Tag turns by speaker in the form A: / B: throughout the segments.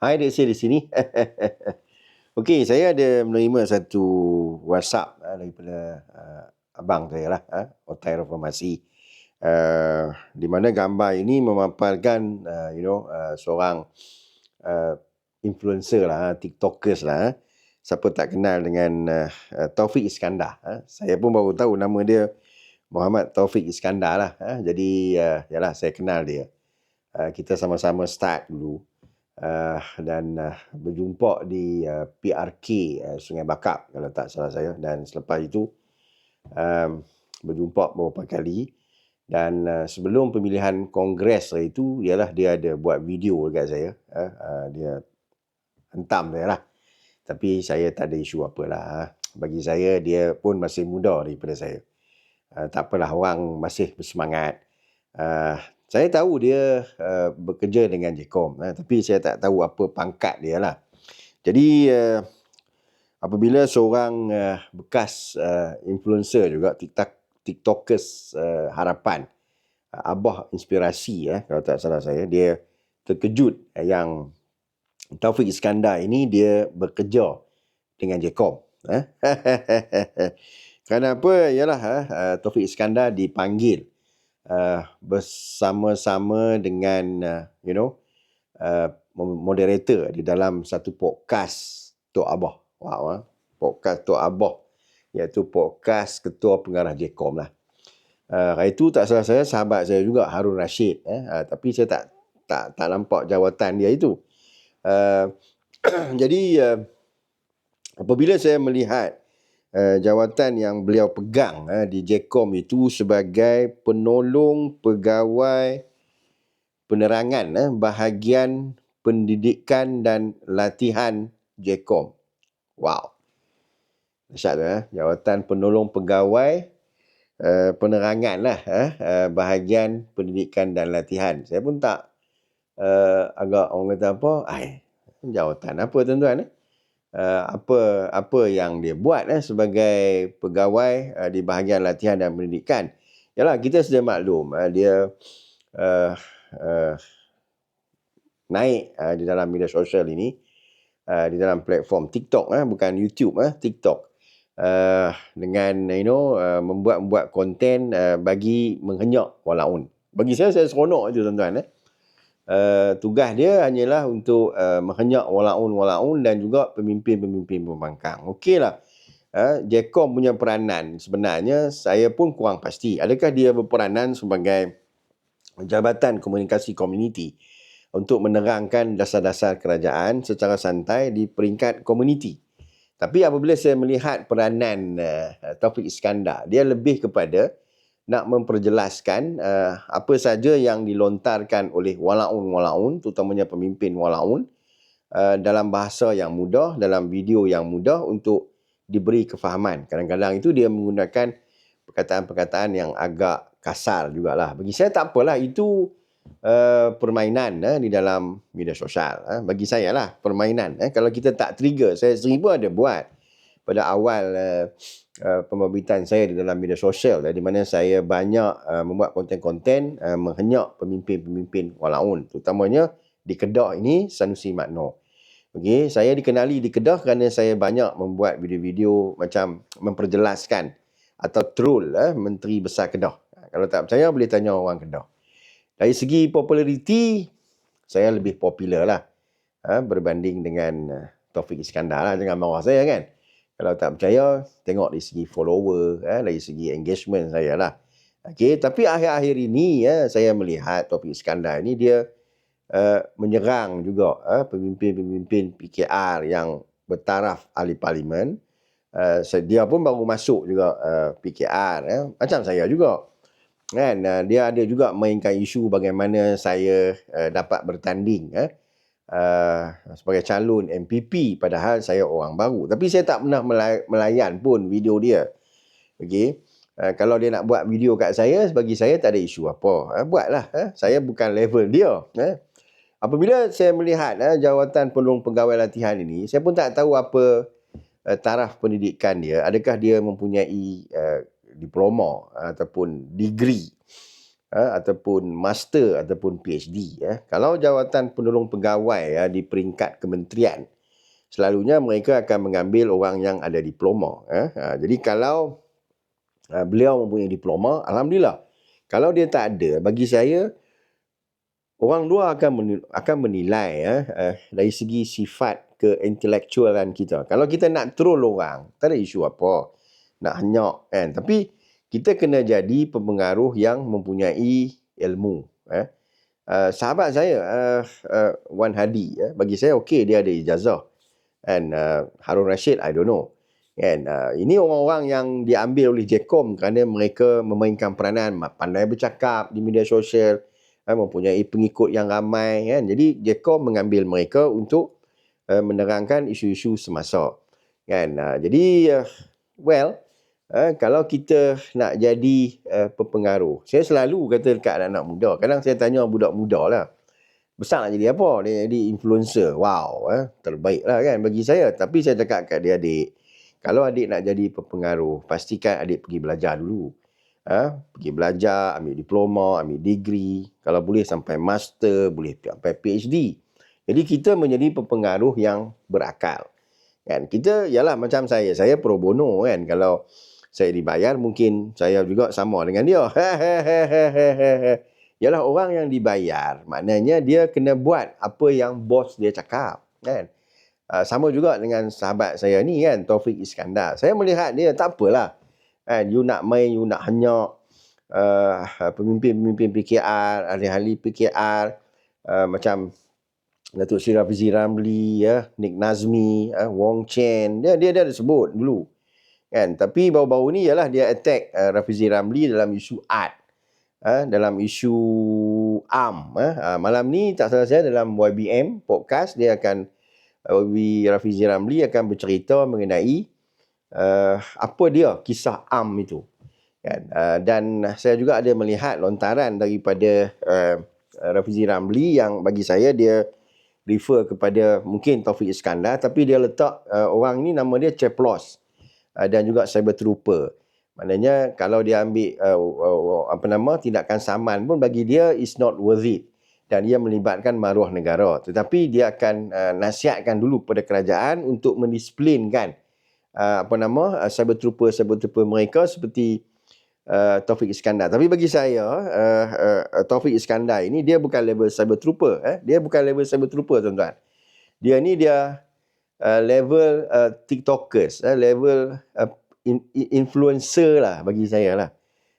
A: Hai, Dek Sil di sini. Okey, saya ada menerima satu WhatsApp uh, daripada uh, abang saya lah, uh, Otai Reformasi. Uh, di mana gambar ini memaparkan, uh, you know, uh, seorang uh, influencer lah, TikTokers lah. Siapa tak kenal dengan uh, Taufik Iskandar. Uh. Saya pun baru tahu nama dia Muhammad Taufik Iskandar lah. Uh. Jadi, uh, yalah, saya kenal dia. Uh, kita sama-sama start dulu uh, dan uh, berjumpa di uh, PRK uh, Sungai Bakap kalau tak salah saya. Dan selepas itu um, berjumpa beberapa kali. Dan uh, sebelum pemilihan kongres itu ialah dia ada buat video dekat saya. Uh, uh, dia hentam saya lah. Tapi saya tak ada isu apalah uh. bagi saya dia pun masih muda daripada saya. Uh, tak apalah orang masih bersemangat. Uh, saya tahu dia uh, bekerja dengan Jcom, uh, tapi saya tak tahu apa pangkat dia lah. Jadi uh, apabila seorang uh, bekas uh, influencer juga TikTok TikTokers uh, harapan uh, Abah inspirasi uh, kalau tak salah saya dia terkejut uh, yang Taufik Iskandar ini dia bekerja dengan Jcom. Uh. Kenapa? Yalah uh, Taufik Iskandar dipanggil uh, bersama-sama dengan uh, you know uh, moderator di dalam satu podcast Tok Abah. Wow, uh, podcast Tok Abah iaitu podcast Ketua Pengarah Jekom lah. Uh, itu tak salah saya sahabat saya juga Harun Rashid eh uh, tapi saya tak tak tak nampak jawatan dia itu. Uh, jadi uh, apabila saya melihat uh, jawatan yang beliau pegang uh, di JKOM itu sebagai penolong pegawai penerangan uh, bahagian pendidikan dan latihan JKOM. Wow. Dahsyat tu uh, jawatan penolong pegawai uh, penerangan lah uh, uh, bahagian pendidikan dan latihan. Saya pun tak uh, agak orang kata apa, ai jawatan apa tuan-tuan eh? Uh, apa apa yang dia buat eh, sebagai pegawai uh, di bahagian latihan dan pendidikan. Yalah kita sudah maklum uh, dia uh, uh, naik uh, di dalam media sosial ini uh, di dalam platform TikTok uh, bukan YouTube uh, TikTok. Uh, dengan you know uh, membuat-buat konten uh, bagi menghenyak walaun. Bagi saya saya seronok itu tuan-tuan eh uh, tugas dia hanyalah untuk uh, menghenyak walaun-walaun dan juga pemimpin-pemimpin pembangkang. Okeylah. Uh, Jacom punya peranan sebenarnya saya pun kurang pasti. Adakah dia berperanan sebagai Jabatan Komunikasi Komuniti untuk menerangkan dasar-dasar kerajaan secara santai di peringkat komuniti. Tapi apabila saya melihat peranan uh, Taufik Iskandar, dia lebih kepada nak memperjelaskan uh, apa saja yang dilontarkan oleh walaun-walaun terutamanya pemimpin walaun uh, dalam bahasa yang mudah dalam video yang mudah untuk diberi kefahaman. Kadang-kadang itu dia menggunakan perkataan-perkataan yang agak kasar jugalah. Bagi saya tak apalah itu uh, permainan uh, di dalam media sosial uh, bagi saya lah permainan uh, kalau kita tak trigger saya sendiri pun ada buat pada awal uh, uh, pembibitan saya di dalam media sosial uh, di mana saya banyak uh, membuat konten-konten uh, menghenyak pemimpin-pemimpin walaun terutamanya di Kedah ini Sanusi Makno. Okey, saya dikenali di Kedah kerana saya banyak membuat video-video macam memperjelaskan atau troll uh, Menteri Besar Kedah. Kalau tak percaya boleh tanya orang Kedah. Dari segi populariti saya lebih popular lah uh, berbanding dengan uh, Taufik Iskandar lah. Jangan marah saya kan. Kalau tak percaya, tengok dari segi follower, eh, dari segi engagement saya lah. Okay, tapi akhir-akhir ini ya, saya melihat topik Iskandar ini dia uh, menyerang juga uh, pemimpin-pemimpin PKR yang bertaraf ahli parlimen. Uh, dia pun baru masuk juga uh, PKR. Eh. Macam saya juga. Kan? Uh, dia ada juga mainkan isu bagaimana saya uh, dapat bertanding. Eh uh, sebagai calon MPP padahal saya orang baru. Tapi saya tak pernah melayan pun video dia. Okey? Uh, kalau dia nak buat video kat saya bagi saya tak ada isu apa. Uh, buatlah uh, saya bukan level dia uh. apabila saya melihat uh, jawatan penolong pegawai latihan ini saya pun tak tahu apa uh, taraf pendidikan dia. Adakah dia mempunyai uh, diploma uh, ataupun degree uh, ataupun master ataupun PhD ya. Kalau jawatan penolong pegawai ya di peringkat kementerian selalunya mereka akan mengambil orang yang ada diploma ya. Uh, jadi kalau uh, beliau mempunyai diploma alhamdulillah. Kalau dia tak ada bagi saya orang luar akan menilai, akan menilai ya uh, dari segi sifat keintelektualan kita. Kalau kita nak troll orang, tak ada isu apa. Nak hanyok kan. Tapi kita kena jadi pempengaruh yang mempunyai ilmu. Eh. Uh, sahabat saya, uh, uh, Wan Hadi, eh, bagi saya okey dia ada ijazah. And uh, Harun Rashid, I don't know. And uh, ini orang-orang yang diambil oleh JECOM kerana mereka memainkan peranan pandai bercakap di media sosial, uh, mempunyai pengikut yang ramai. Kan? Jadi JECOM mengambil mereka untuk uh, menerangkan isu-isu semasa. Kan? Uh, jadi, uh, well, Uh, kalau kita nak jadi uh, pepengaruh, saya selalu kata dekat anak-anak muda. Kadang saya tanya budak muda lah. Besar nak jadi apa? Dia jadi influencer. Wow, uh, terbaik lah kan bagi saya. Tapi saya cakap kat dia adik, kalau adik nak jadi pepengaruh, pastikan adik pergi belajar dulu. Uh, pergi belajar, ambil diploma, ambil degree. Kalau boleh sampai master, boleh sampai PhD. Jadi kita menjadi pepengaruh yang berakal. Kan? Kita, yalah macam saya. Saya pro bono kan. Kalau saya dibayar mungkin saya juga sama dengan dia. Yalah orang yang dibayar maknanya dia kena buat apa yang bos dia cakap kan. Uh, sama juga dengan sahabat saya ni kan Taufik Iskandar. Saya melihat dia tak apalah. Kan you nak main you nak hanya uh, pemimpin-pemimpin PKR, ahli-ahli PKR uh, macam Datuk Sri Rafizi Ramli ya, Nick Nazmi, uh, Wong Chen. Dia dia dia ada sebut dulu kan? Tapi baru-baru ni ialah dia attack uh, Rafizi Ramli dalam isu art uh, dalam isu am uh, uh, malam ni tak salah saya dalam YBM podcast dia akan uh, Rafizi Ramli akan bercerita mengenai uh, apa dia kisah am itu. Kan? Uh, dan saya juga ada melihat lontaran daripada uh, Rafizi Ramli yang bagi saya dia refer kepada mungkin Taufik Iskandar tapi dia letak uh, orang ni nama dia Ceplos uh, dan juga cyber trooper. Maknanya kalau dia ambil uh, uh, apa nama tindakan saman pun bagi dia is not worth it dan ia melibatkan maruah negara. Tetapi dia akan uh, nasihatkan dulu kepada kerajaan untuk mendisiplinkan uh, apa nama uh, cyber trooper cyber trooper mereka seperti uh, Taufik Iskandar. Tapi bagi saya uh, uh, Taufik Iskandar ini dia bukan level cyber trooper eh. Dia bukan level cyber trooper tuan-tuan. Dia ni dia uh, level uh, tiktokers uh, level uh, in, influencer lah bagi saya lah.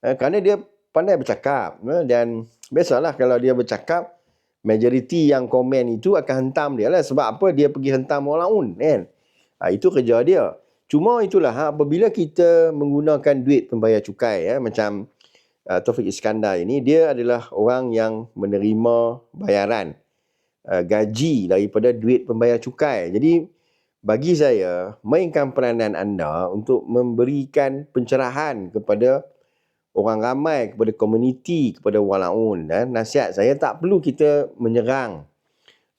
A: Uh, kerana dia pandai bercakap uh, dan biasalah kalau dia bercakap majoriti yang komen itu akan hentam dia lah. Sebab apa? Dia pergi hentam lain kan? Uh, itu kerja dia. Cuma itulah ha, apabila kita menggunakan duit pembayar cukai ya macam uh, Taufik Iskandar ini dia adalah orang yang menerima bayaran uh, gaji daripada duit pembayar cukai. Jadi bagi saya mainkan peranan anda untuk memberikan pencerahan kepada orang ramai kepada komuniti kepada walaun dan nasihat saya tak perlu kita menyerang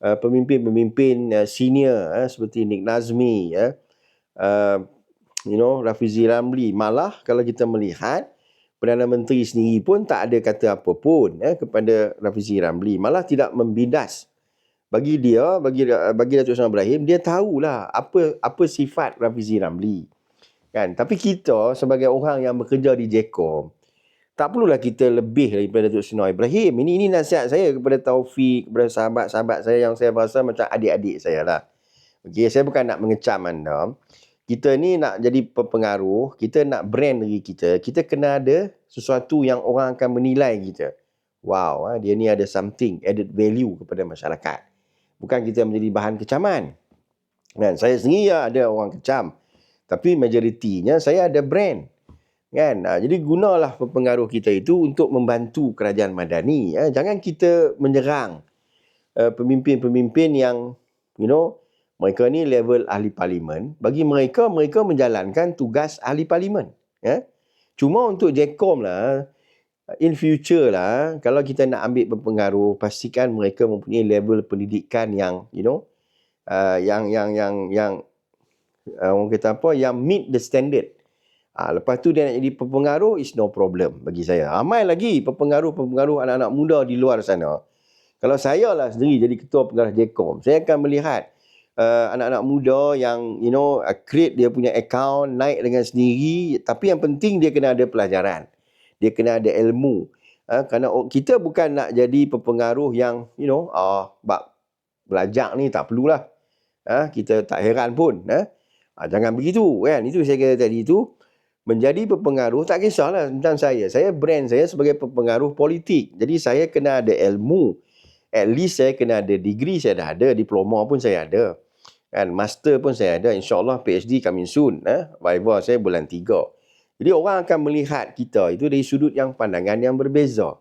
A: uh, pemimpin-pemimpin uh, senior uh, seperti Nick Nazmi ya. Uh, you know Rafizi Ramli. Malah kalau kita melihat Perdana Menteri sendiri pun tak ada kata apa pun eh, kepada Rafizi Ramli. Malah tidak membidas bagi dia bagi bagi Datuk Seri Ibrahim dia tahulah apa apa sifat Rafizi Ramli. Kan? Tapi kita sebagai orang yang bekerja di Jekom tak perlulah kita lebih daripada Datuk Seri Ibrahim. Ini ini nasihat saya kepada Taufik kepada sahabat-sahabat saya yang saya rasa macam adik-adik saya lah. Okey saya bukan nak mengecam anda. Kita ni nak jadi pengaruh kita nak brand diri kita kita kena ada sesuatu yang orang akan menilai kita. Wow ah, dia ni ada something added value kepada masyarakat bukan kita menjadi bahan kecaman. Kan? Saya sendiri ada orang kecam. Tapi majoritinya saya ada brand. Kan? Ha, jadi gunalah pengaruh kita itu untuk membantu kerajaan madani. Ha, jangan kita menyerang uh, pemimpin-pemimpin yang you know mereka ni level ahli parlimen. Bagi mereka, mereka menjalankan tugas ahli parlimen. Ya? Cuma untuk JECOM lah, in future lah kalau kita nak ambil berpengaruh pastikan mereka mempunyai level pendidikan yang you know uh, yang yang yang yang uh, orang kata apa yang meet the standard Ha, lepas tu dia nak jadi pepengaruh is no problem bagi saya. Ramai lagi pepengaruh-pepengaruh anak-anak muda di luar sana. Kalau saya lah sendiri jadi ketua pengarah JECOM, saya akan melihat uh, anak-anak muda yang you know uh, create dia punya account naik dengan sendiri tapi yang penting dia kena ada pelajaran. Dia kena ada ilmu. Uh, kerana kita bukan nak jadi pepengaruh yang you know uh, bak belajar ni tak perlulah. Uh, kita tak heran pun. Uh. Uh, jangan begitu kan. Itu saya kata tadi itu menjadi pepengaruh tak kisahlah tentang saya. Saya brand saya sebagai pepengaruh politik. Jadi saya kena ada ilmu. At least saya kena ada degree saya dah ada, diploma pun saya ada. Kan, master pun saya ada. InsyaAllah PhD coming soon. Eh? Viva saya bulan 3. Jadi orang akan melihat kita itu dari sudut yang pandangan yang berbeza.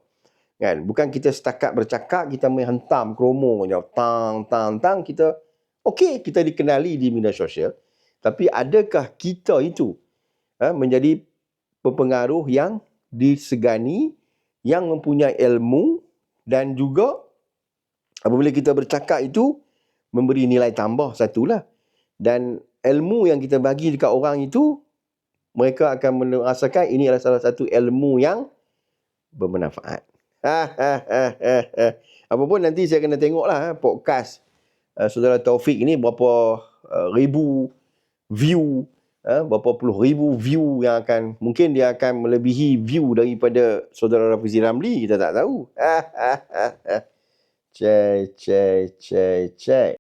A: Kan? Bukan kita setakat bercakap, kita menghentam kromo. Tang, tang, tang. Kita, okey, kita dikenali di media sosial. Tapi adakah kita itu ha, menjadi pepengaruh yang disegani, yang mempunyai ilmu dan juga apabila kita bercakap itu memberi nilai tambah satulah. Dan ilmu yang kita bagi dekat orang itu mereka akan merasakan ini adalah salah satu ilmu yang bermanfaat. Apapun nanti saya kena tengoklah podcast uh, saudara Taufik ini berapa uh, ribu view eh, berapa puluh ribu view yang akan mungkin dia akan melebihi view daripada saudara Rafizi Ramli kita tak tahu. Cek cek cek cek.